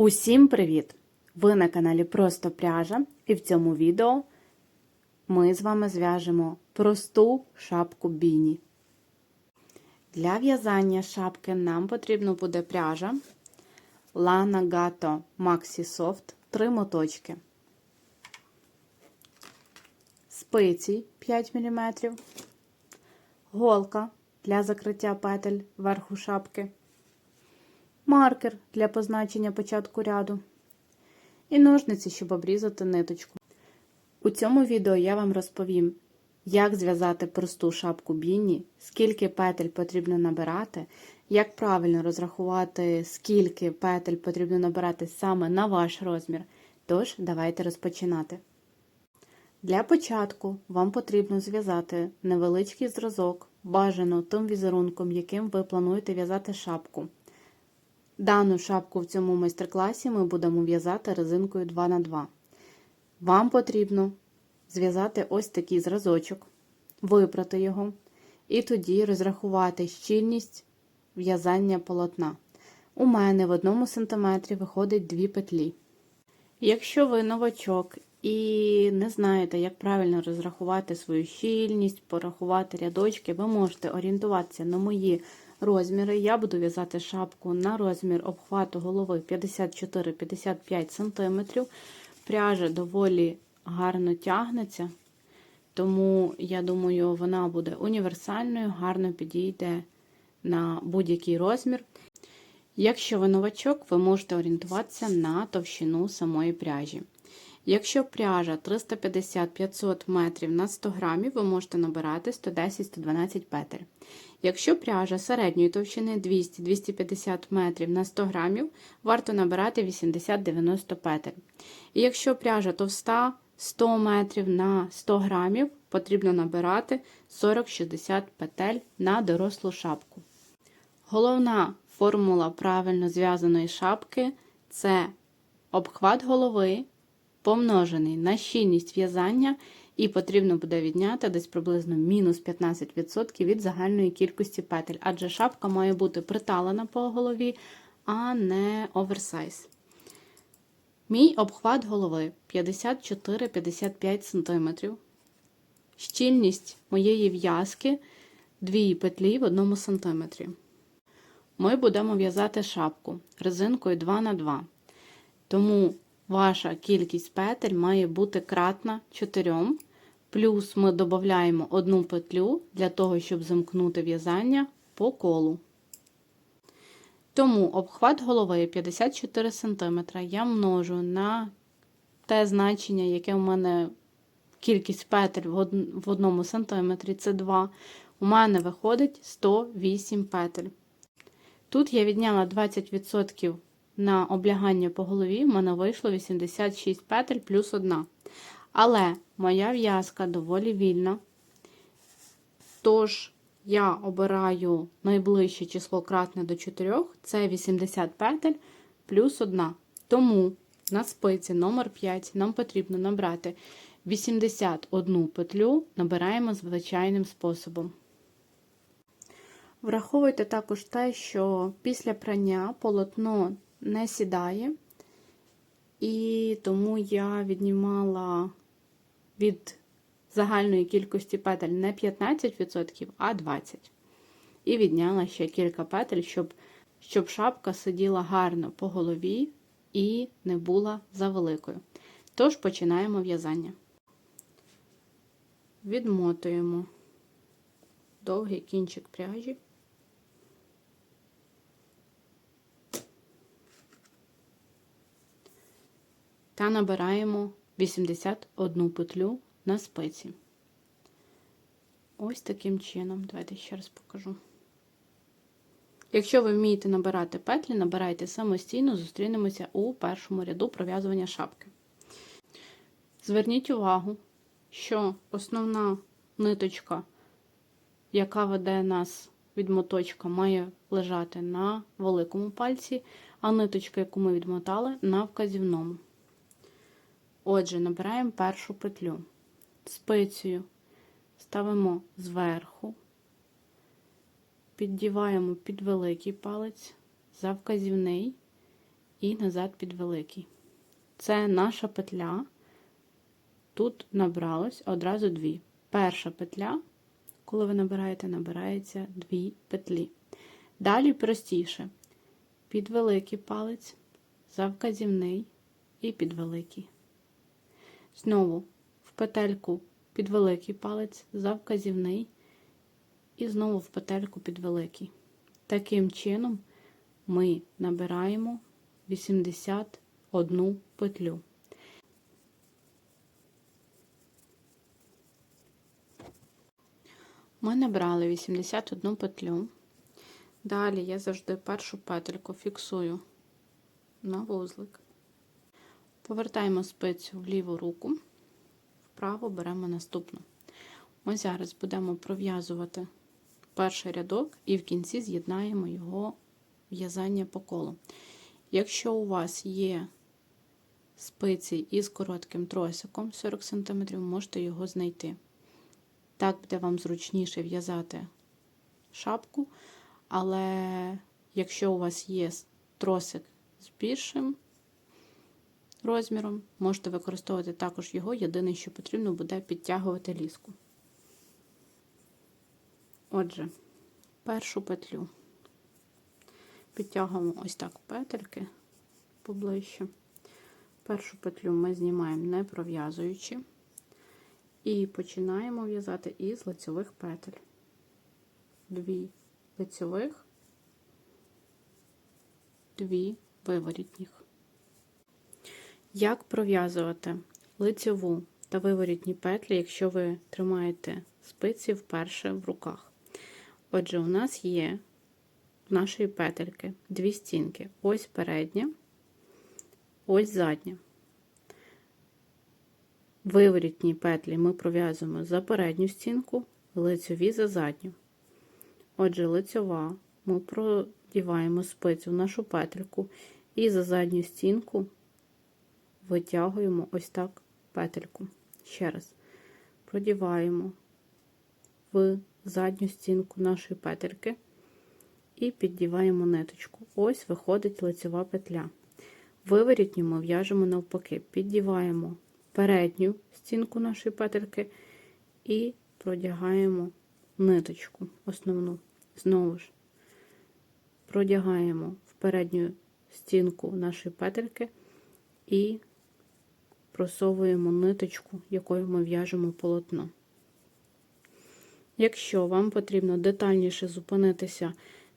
Усім привіт! Ви на каналі Просто Пряжа, і в цьому відео ми з вами зв'яжемо просту шапку біні. Для в'язання шапки нам потрібно буде пряжа Lana Gato Maxi Soft 3 моточки, спиці 5 мм, голка для закриття петель верху шапки маркер для позначення початку ряду і ножниці, щоб обрізати ниточку. У цьому відео я вам розповім, як зв'язати просту шапку біні, скільки петель потрібно набирати, як правильно розрахувати, скільки петель потрібно набирати саме на ваш розмір. Тож, давайте розпочинати. Для початку вам потрібно зв'язати невеличкий зразок, бажано тим візерунком, яким ви плануєте в'язати шапку. Дану шапку в цьому майстер-класі ми будемо в'язати резинкою 2х2. Вам потрібно зв'язати ось такий зразочок, випрати його, і тоді розрахувати щільність в'язання полотна. У мене в 1 см виходить 2 петлі. Якщо ви новачок і не знаєте, як правильно розрахувати свою щільність, порахувати рядочки, ви можете орієнтуватися на мої розміри. Я буду в'язати шапку на розмір обхвату голови 54-55 см. Пряжа доволі гарно тягнеться, тому, я думаю, вона буде універсальною, гарно підійде на будь-який розмір. Якщо ви новачок, ви можете орієнтуватися на товщину самої пряжі. Якщо пряжа 350-500 метрів на 100 грамів, ви можете набирати 110-112 петель. Якщо пряжа середньої товщини 200-250 метрів на 100 грамів, варто набирати 80-90 петель. І якщо пряжа товста 100 метрів на 100 грамів, потрібно набирати 40-60 петель на дорослу шапку. Головна формула правильно зв'язаної шапки це обхват голови помножений на щільність в'язання, і потрібно буде відняти десь приблизно мінус 15% від загальної кількості петель, адже шапка має бути приталена по голові, а не оверсайз. Мій обхват голови 54-55 см. Щільність моєї в'язки 2 петлі в 1 см. Ми будемо в'язати шапку резинкою 2х2. Тому Ваша кількість петель має бути кратна 4, плюс ми додаємо одну петлю для того, щоб замкнути в'язання по колу. Тому обхват голови 54 см я множу на те значення, яке у мене кількість петель в 1 см, це 2. У мене виходить 108 петель. Тут я відняла 20% на облягання по голові в мене вийшло 86 петель плюс 1. Але моя в'язка доволі вільна. Тож, я обираю найближче число кратне до 4, це 80 петель плюс 1. Тому на спиці номер 5 нам потрібно набрати 81 петлю, набираємо звичайним способом. Враховуйте також те, що після прання полотно не сідає, і тому я віднімала від загальної кількості петель не 15%, а 20%. І відняла ще кілька петель, щоб, щоб шапка сиділа гарно по голові і не була завеликою. Тож починаємо в'язання. Відмотуємо довгий кінчик пряжі. Та набираємо 81 петлю на спиці. Ось таким чином. Давайте ще раз покажу. Якщо ви вмієте набирати петлі, набирайте самостійно, зустрінемося у першому ряду пров'язування шапки. Зверніть увагу, що основна ниточка, яка веде нас від моточка, має лежати на великому пальці, а ниточка, яку ми відмотали, на вказівному. Отже, набираємо першу петлю, спицею ставимо зверху, піддіваємо під великий палець за вказівний і назад під великий. Це наша петля. Тут набралось одразу дві. Перша петля, коли ви набираєте, набирається дві петлі. Далі простіше. Під великий палець, за вказівний і під великий. Знову в петельку під великий палець, за вказівний і знову в петельку під великий. Таким чином ми набираємо 81 петлю. Ми набрали 81 петлю. Далі я завжди першу петельку фіксую на вузлик. Повертаємо спицю в ліву руку, вправо беремо наступну. Ми зараз будемо пров'язувати перший рядок і в кінці з'єднаємо його в'язання по колу. Якщо у вас є спиці із коротким тросиком 40 см, можете його знайти. Так буде вам зручніше в'язати шапку, але якщо у вас є тросик з більшим розміром, можете використовувати також його, єдине, що потрібно буде підтягувати ліску. Отже, першу петлю підтягуємо ось так петельки поближче. Першу петлю ми знімаємо не пров'язуючи, і починаємо в'язати із лицьових петель. Дві лицьових, дві виворітніх. Як пров'язувати лицьову та виворітні петлі, якщо ви тримаєте спиці вперше в руках? Отже, у нас є в нашої петельки дві стінки. Ось передня, ось задня. Виворітні петлі ми пров'язуємо за передню стінку, лицьові за задню. Отже, лицьова ми продіваємо спицю в нашу петельку і за задню стінку витягуємо ось так петельку. Ще раз продіваємо в задню стінку нашої петельки і піддіваємо ниточку. Ось виходить лицева петля. Виворітню ми в'яжемо навпаки, піддіваємо передню стінку нашої петельки і продягаємо ниточку основну. Знову ж продягаємо в передню стінку нашої петельки і просовуємо ниточку, якою ми в'яжемо полотно. Якщо вам потрібно детальніше зупинитися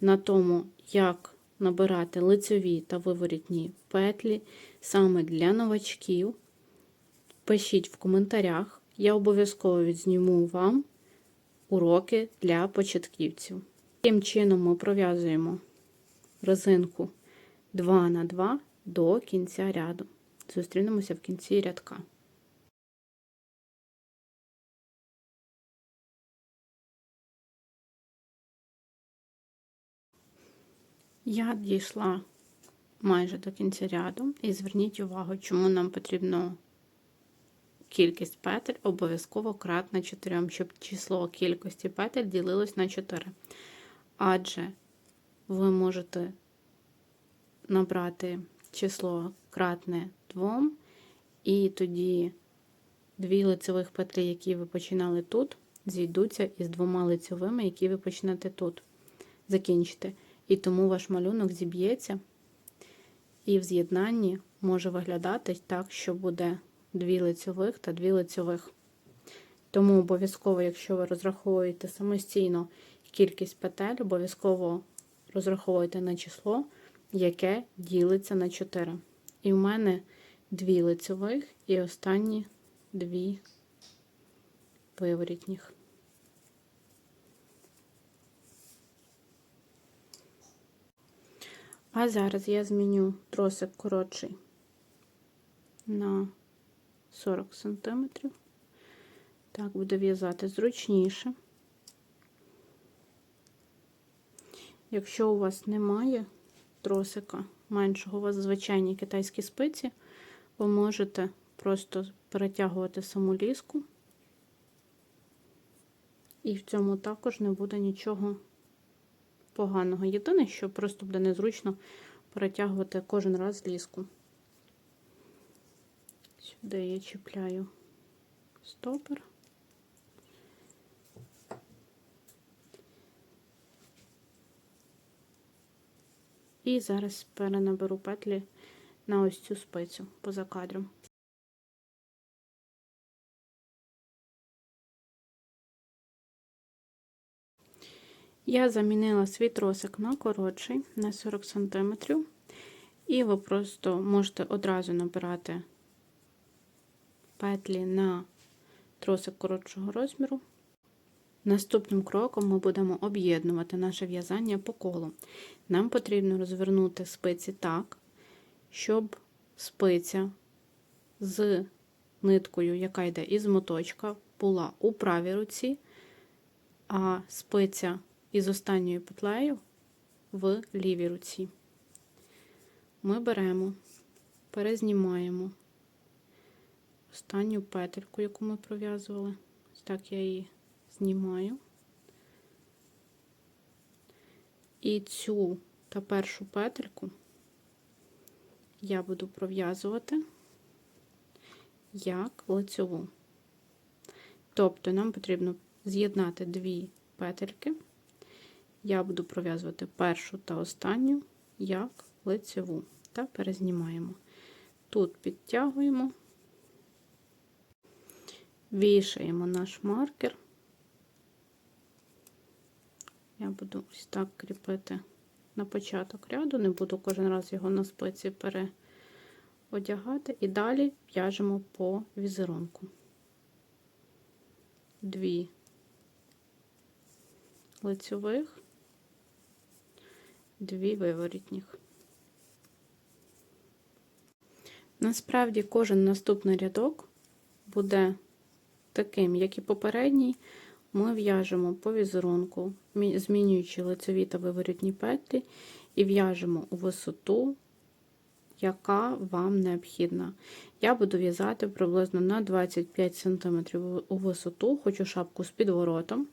на тому, як набирати лицеві та виворітні петлі саме для новачків, пишіть в коментарях, я обов'язково відзніму вам уроки для початківців. Таким чином ми пров'язуємо резинку 2 на 2 до кінця ряду. Зустрінемося в кінці рядка. Я дійшла майже до кінця ряду, і зверніть увагу, чому нам потрібно кількість петель обов'язково кратна 4, щоб число кількості петель ділилось на 4. Адже ви можете набрати число кратне 2, і тоді дві лицевих петлі, які ви починали тут, зійдуться із двома лицевими, які ви почнете тут. Закінчите. І тому ваш малюнок зіб'ється, і в з'єднанні може виглядати так, що буде дві лицьових та дві лицьових. Тому обов'язково, якщо ви розраховуєте самостійно кількість петель, обов'язково розраховуйте на число, яке ділиться на 4. І в мене дві лицьових і останні дві виворітніх. А зараз я зміню тросик коротший на 40 см. Так, буду в'язати зручніше. Якщо у вас немає тросика меншого, у вас звичайні китайські спиці, ви можете просто перетягувати саму ліску, і в цьому також не буде нічого поганого. Єдине, що просто буде незручно перетягувати кожен раз ліску. Сюди я чіпляю стопор. І зараз перенаберу петлі на ось цю спицю поза кадром. Я замінила свій тросик на коротший, на 40 см. І ви просто можете одразу набирати петлі на тросик коротшого розміру. Наступним кроком ми будемо об'єднувати наше в'язання по колу. Нам потрібно розвернути спиці так, щоб спиця з ниткою, яка йде із моточка, була у правій руці, а спиця із останньою петлею в лівій руці. Ми беремо, перезнімаємо останню петельку, яку ми пров'язували. Ось так я її знімаю. І цю та першу петельку я буду пров'язувати як лицьову. Тобто нам потрібно з'єднати дві петельки. Я буду пров'язувати першу та останню як лицеву та перезнімаємо. Тут підтягуємо, вішаємо наш маркер. Я буду ось так кріпити на початок ряду, не буду кожен раз його на спиці переодягати, і далі в'яжемо по візерунку. Дві лицьових, дві виворітніх. Насправді, кожен наступний рядок буде таким, як і попередній. Ми в'яжемо по візерунку, змінюючи лицеві та виворітні петлі, і в'яжемо у висоту, яка вам необхідна. Я буду в'язати приблизно на 25 см у висоту, хочу шапку з підворотом.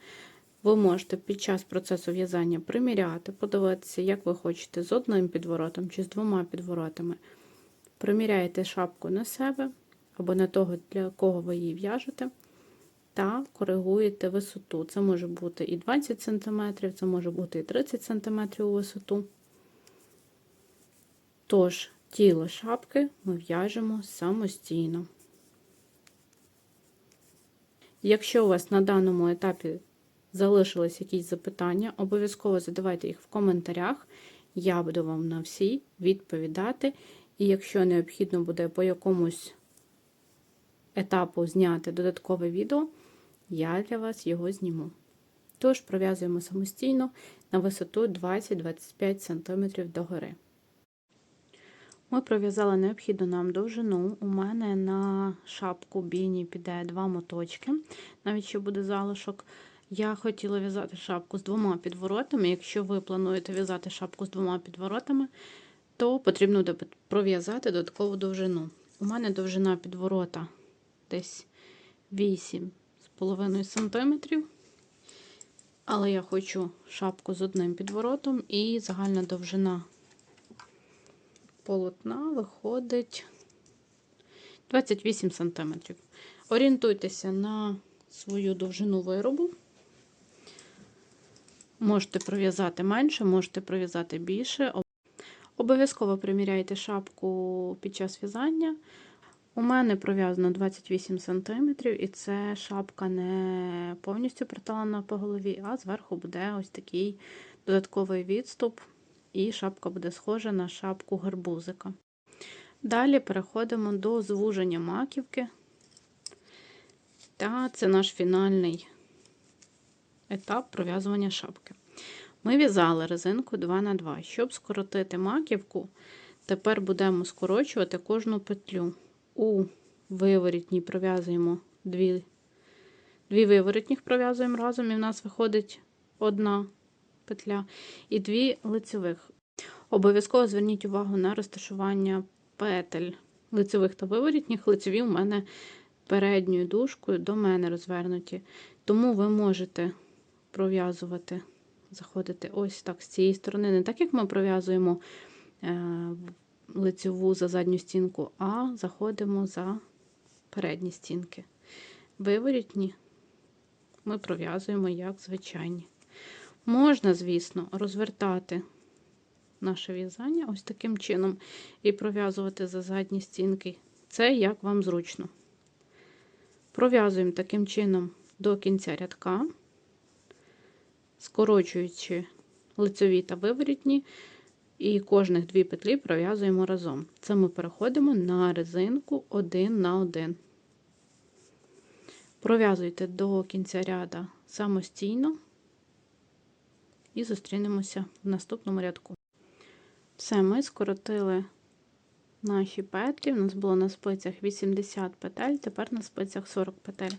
Ви можете під час процесу в'язання приміряти, подивитися, як ви хочете, з одним підворотом чи з двома підворотами. Приміряєте шапку на себе або на того, для кого ви її в'яжете, та коригуєте висоту. Це може бути і 20 см, це може бути і 30 см у висоту. Тож, тіло шапки ми в'яжемо самостійно. Якщо у вас на даному етапі залишились якісь запитання, обов'язково задавайте їх в коментарях. Я буду вам на всі відповідати. І якщо необхідно буде по якомусь етапу зняти додаткове відео, я для вас його зніму. Тож пров'язуємо самостійно на висоту 20-25 см догори. Ми пров'язали необхідну нам довжину. У мене на шапку біні піде два моточки, навіть ще буде залишок. Я хотіла в'язати шапку з двома підворотами. Якщо ви плануєте в'язати шапку з двома підворотами, то потрібно пров'язати додаткову довжину. У мене довжина підворота десь 8,5 см. Але я хочу шапку з одним підворотом, і загальна довжина полотна виходить 28 см. Орієнтуйтеся на свою довжину виробу. Можете пров'язати менше, можете пров'язати більше. Обов'язково приміряйте шапку під час в'язання. У мене пров'язано 28 см, і це шапка не повністю приталена по голові, а зверху буде ось такий додатковий відступ, і шапка буде схожа на шапку гарбузика. Далі переходимо до звуження маківки. Та це наш фінальний етап пров'язування шапки. Ми в'язали резинку 2х2. Щоб скоротити маківку, тепер будемо скорочувати кожну петлю. У виворітній пров'язуємо дві дві виворітніх пров'язуємо разом, і в нас виходить одна петля, і дві лицевих. Обов'язково зверніть увагу на розташування петель лицевих та виворітніх. Лицеві у мене передньою дужкою до мене розвернуті. Тому ви можете пров'язувати заходити ось так з цієї сторони, не так, як ми пров'язуємо е, лицьову за задню стінку, а заходимо за передні стінки. Виворітні ми пров'язуємо як звичайні. Можна, звісно, розвертати наше в'язання ось таким чином і пров'язувати за задні стінки. Це як вам зручно. Пров'язуємо таким чином до кінця рядка, скорочуючи лицеві та виворітні, і кожних дві петлі пров'язуємо разом. Це ми переходимо на резинку один на один. Пров'язуйте до кінця ряда самостійно і зустрінемося в наступному рядку. Все, ми скоротили наші петлі. У нас було на спицях 80 петель, тепер на спицях 40 петель.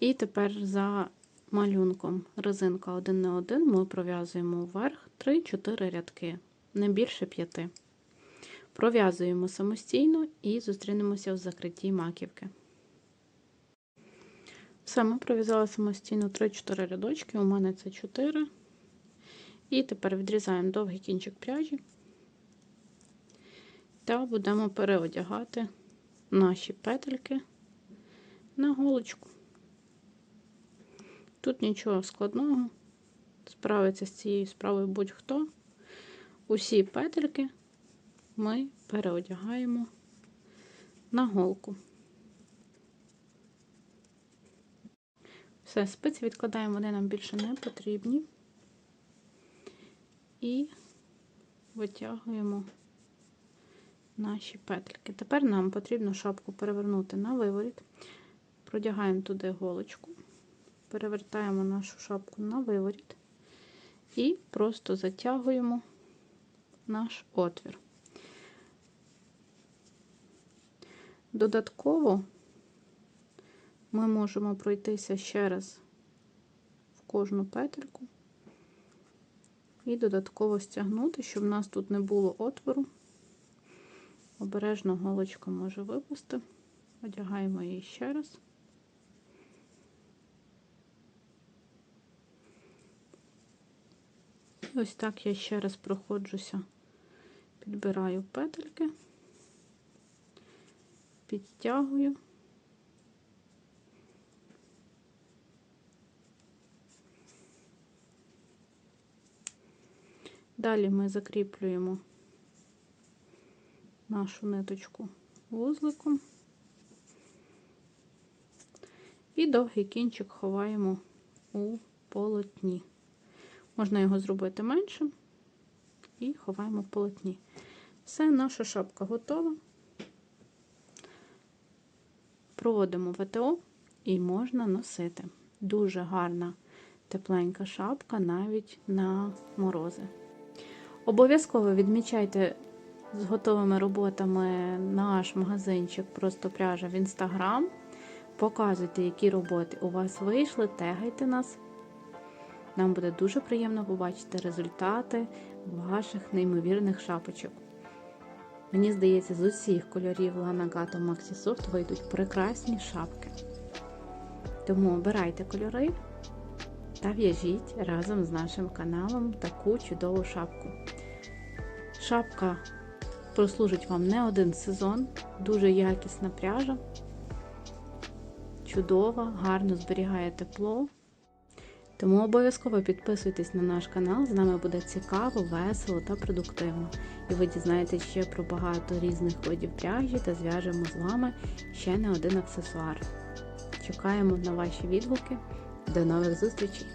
І тепер за малюнком резинка 1 на 1 ми пров'язуємо вверх 3-4 рядки, не більше 5. Пров'язуємо самостійно і зустрінемося в закритті маківки. Все, ми пров'язали самостійно 3-4 рядочки, у мене це 4. І тепер відрізаємо довгий кінчик пряжі та будемо переодягати наші петельки на голочку. Тут нічого складного, справиться з цією справою будь-хто. Усі петельки ми переодягаємо на голку. Все, спиці відкладаємо, вони нам більше не потрібні. І витягуємо наші петельки. Тепер нам потрібно шапку перевернути на виворіт, продягаємо туди голочку, перевертаємо нашу шапку на виворіт і просто затягуємо наш отвір. Додатково ми можемо пройтися ще раз в кожну петельку і додатково стягнути, щоб в нас тут не було отвору. Обережно голочка може випусти. Одягаємо її ще раз. І ось так я ще раз проходжуся, підбираю петельки, підтягую. Далі ми закріплюємо нашу ниточку вузликом і довгий кінчик ховаємо у полотні. Можна його зробити меншим і ховаємо в полотні. Все, наша шапка готова. Проводимо ВТО і можна носити. Дуже гарна тепленька шапка навіть на морози. Обов'язково відмічайте з готовими роботами наш магазинчик просто пряжа в інстаграм. Показуйте, які роботи у вас вийшли, тегайте нас. Нам буде дуже приємно побачити результати ваших неймовірних шапочок. Мені здається, з усіх кольорів Lanagato Maxi Soft вийдуть прекрасні шапки. Тому обирайте кольори та в'яжіть разом з нашим каналом таку чудову шапку. Шапка прослужить вам не один сезон, дуже якісна пряжа, чудова, гарно зберігає тепло. Тому обов'язково підписуйтесь на наш канал, з нами буде цікаво, весело та продуктивно. І ви дізнаєтесь ще про багато різних видів пряжі та зв'яжемо з вами ще не один аксесуар. Чекаємо на ваші відгуки. До нових зустрічей!